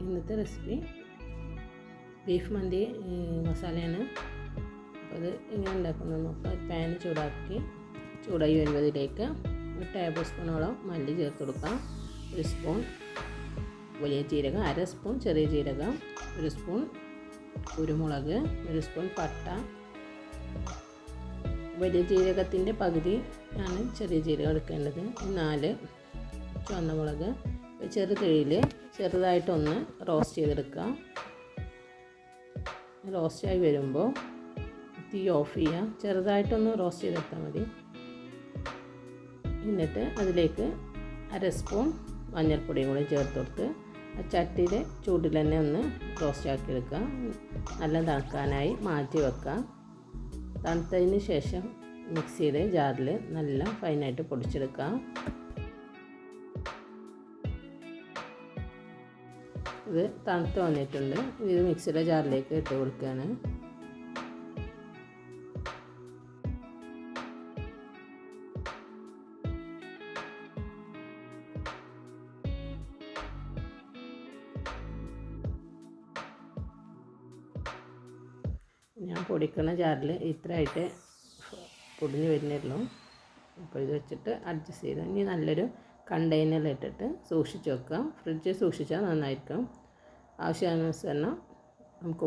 ഇന്നത്തെ recipe beef മന്തി മസാലയാണ്. അപ്പോൾ അത് എങ്ങനെ ഉണ്ടാക്കുന്നത് നോക്കാം. പാൻ ചൂടാക്കി ചൂടായി വരുന്നതിലേക്ക് ഒരു ടേബിൾ സ്പൂണോളം മല്ലി ചേർത്ത് കൊടുക്കാം. ഒരു സ്പൂൺ വലിയ ജീരകം അര സ്പൂൺ ചെറിയ ജീരകം ഒരു സ്പൂൺ കുരുമുളക് ഒരു സ്പൂൺ പട്ട. വലിയ ജീരകത്തിന്റെ പകുതി ആണ് ചെറിയ ജീരകം എടുക്കേണ്ടത്. നാല് ചുവന്ന മുളക് ചെറുതീയിൽ ചെറുതായിട്ടൊന്ന് റോസ്റ്റ് ചെയ്തെടുക്കുക. റോസ്റ്റായി വരുമ്പോൾ തീ ഓഫ് ചെയ്യുക. ചെറുതായിട്ടൊന്ന് റോസ്റ്റ് ചെയ്തെടുത്താൽ മതി. എന്നിട്ട് അതിലേക്ക് അര സ്പൂൺ മഞ്ഞൾപ്പൊടിയും കൂടി ചേർത്ത് കൊടുത്ത് ആ ചട്ടിയിൽ ചൂടിൽ തന്നെ ഒന്ന് റോസ്റ്റ് ആക്കി എടുക്കുക. നല്ല തണുക്കാനായി മാറ്റി വെക്കുക. തണുത്തതിന് ശേഷം മിക്സിയുടെ ജാറിൽ നല്ല ഫൈനായിട്ട് പൊടിച്ചെടുക്കുക. ഇത് തണുത്ത് വന്നിട്ടുണ്ട്. ഇത് മിക്സിയുടെ ജാറിലേക്ക് ഇട്ട് കൊടുക്കുകയാണ്. ഞാൻ പൊടിക്കുന്ന ജാറിൽ ഇത്രയായിട്ട് പൊടിഞ്ഞ് വരുന്നുള്ളൂ അപ്പോൾ ഇത് വെച്ചിട്ട് അഡ്ജസ്റ്റ് ചെയ്ത് ഇനി നല്ലൊരു കണ്ടെയ്നറിലിട്ടിട്ട് സൂക്ഷിച്ച് വെക്കുക ഫ്രിഡ്ജിൽ സൂക്ഷിച്ചാൽ നന്നായിരിക്കും. ആവശ്യാനുസരണം നമുക്ക്